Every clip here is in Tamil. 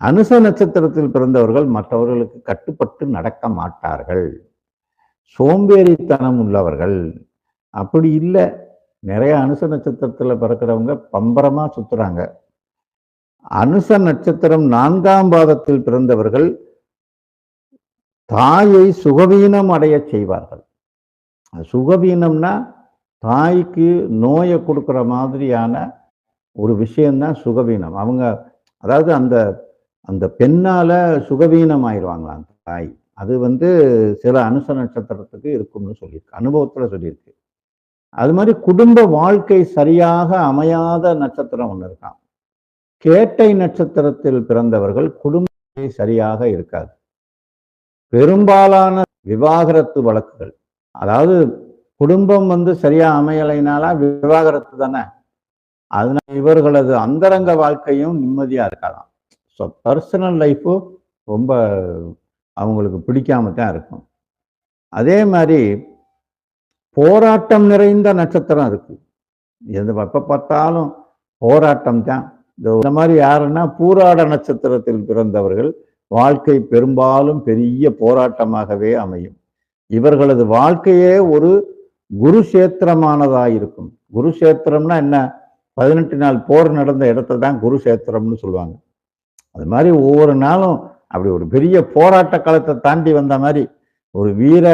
அனுச நட்சத்திரத்தில் பிறந்தவர்கள் மற்றவர்களுக்கு கட்டுப்பட்டு நடக்க மாட்டார்கள். சோம்பேறித்தனம் உள்ளவர்கள். அப்படி இல்லை. நிறைய அனுச நட்சத்திரத்தில் பிறக்கிறவங்க பம்பரமா சுத்துறாங்க. அனுச நட்சத்திரம் நான்காம் பாதத்தில் பிறந்தவர்கள் தாயை சுகவீனம் அடைய செய்வார்கள். சுகவீனம்னா தாய்க்கு நோயை கொடுக்குற மாதிரியான ஒரு விஷயம்தான் சுகவீனம். அவங்க அதாவது அந்த அந்த பெண்ணால சுகவீனம் ஆயிடுவாங்களாம் அந்த தாய். அது வந்து சில அனுச நட்சத்திரத்துக்கு இருக்கும்னு சொல்லியிருக்கு. அனுபவத்துல சொல்லியிருக்கு. அது மாதிரி குடும்ப வாழ்க்கை சரியாக அமையாத நட்சத்திரம் ஒன்று இருக்கான் கேட்டை நட்சத்திரத்தில் பிறந்தவர்கள் குடும்ப சரியாக இருக்காது. பெரும்பாலான விவாகரத்து வழக்குகள். அதாவது குடும்பம் வந்து சரியா அமையலைனாலா விவாகரத்து தானே. அதனால இவர்களது அந்தரங்க வாழ்க்கையும் நிம்மதியா இருக்கலாம். ஸோ பர்சனல் லைஃப்பு ரொம்ப அவங்களுக்கு பிடிக்காம தான் இருக்கும். அதே மாதிரி போராட்டம் நிறைந்த நட்சத்திரம் இருக்கு. எது எப்போ பார்த்தாலும் போராட்டம் தான். இந்த மாதிரி யாருன்னா பூராட நட்சத்திரத்தில் பிறந்தவர்கள் வாழ்க்கை பெரும்பாலும் பெரிய போராட்டமாகவே அமையும். இவர்களது வாழ்க்கையே ஒரு குருஷேத்திரமானதாக இருக்கும். குருஷேத்திரம்னா என்ன? பதினெட்டு நாள் போர் நடந்த இடத்த தான் குருஷேத்திரம்னு சொல்லுவாங்க. அது மாதிரி ஒவ்வொரு நாளும் அப்படி ஒரு பெரிய போராட்ட காலத்தை தாண்டி வந்த மாதிரி ஒரு வீர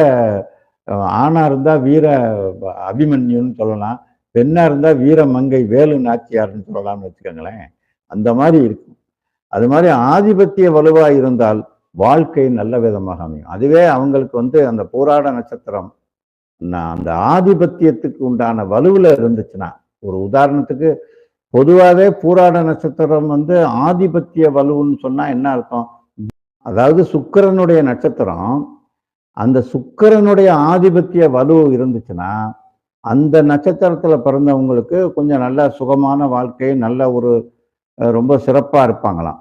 ஆணா இருந்தா வீர அபிமன்யுன்னு சொல்லலாம் பெண்ணா இருந்தா வீர மங்கை வேலு நாச்சியார்னு சொல்லலாம்னு வச்சுக்கோங்களேன். அந்த மாதிரி இருக்கும். அது மாதிரி ஆதிபத்திய வலுவா இருந்தால் வாழ்க்கை நல்ல விதமாக அமையும். அதுவே அவங்களுக்கு வந்து அந்த போராட நட்சத்திரம் அந்த ஆதிபத்தியத்துக்கு உண்டான வலுவில் இருந்துச்சுன்னா ஒரு உதாரணத்துக்கு பொதுவாகவே பூராட நட்சத்திரம் வந்து ஆதிபத்திய வலுன்னு சொன்னால் என்ன அர்த்தம்? அதாவது சுக்கரனுடைய நட்சத்திரம் அந்த சுக்கரனுடைய ஆதிபத்திய வலு இருந்துச்சுன்னா அந்த நட்சத்திரத்தில் பிறந்தவங்களுக்கு கொஞ்சம் நல்ல சுகமான வாழ்க்கை நல்ல ஒரு ரொம்ப சிறப்பாக இருப்பாங்களாம்.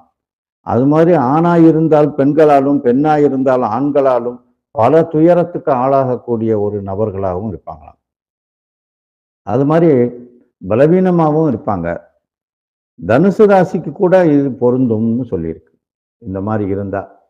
அது மாதிரி ஆணாக இருந்தால் பெண்களாலும் பெண்ணாக இருந்தால் ஆண்களாலும் பல துயரத்துக்கு ஆளாகக்கூடிய ஒரு நபர்களாகவும் இருப்பாங்களாம். அது மாதிரி பலவீனமாகவும் இருப்பாங்க. தனுசு ராசிக்கு கூட இது பொருந்தும்னு சொல்லியிருக்கு. இந்த மாதிரி இருந்தால்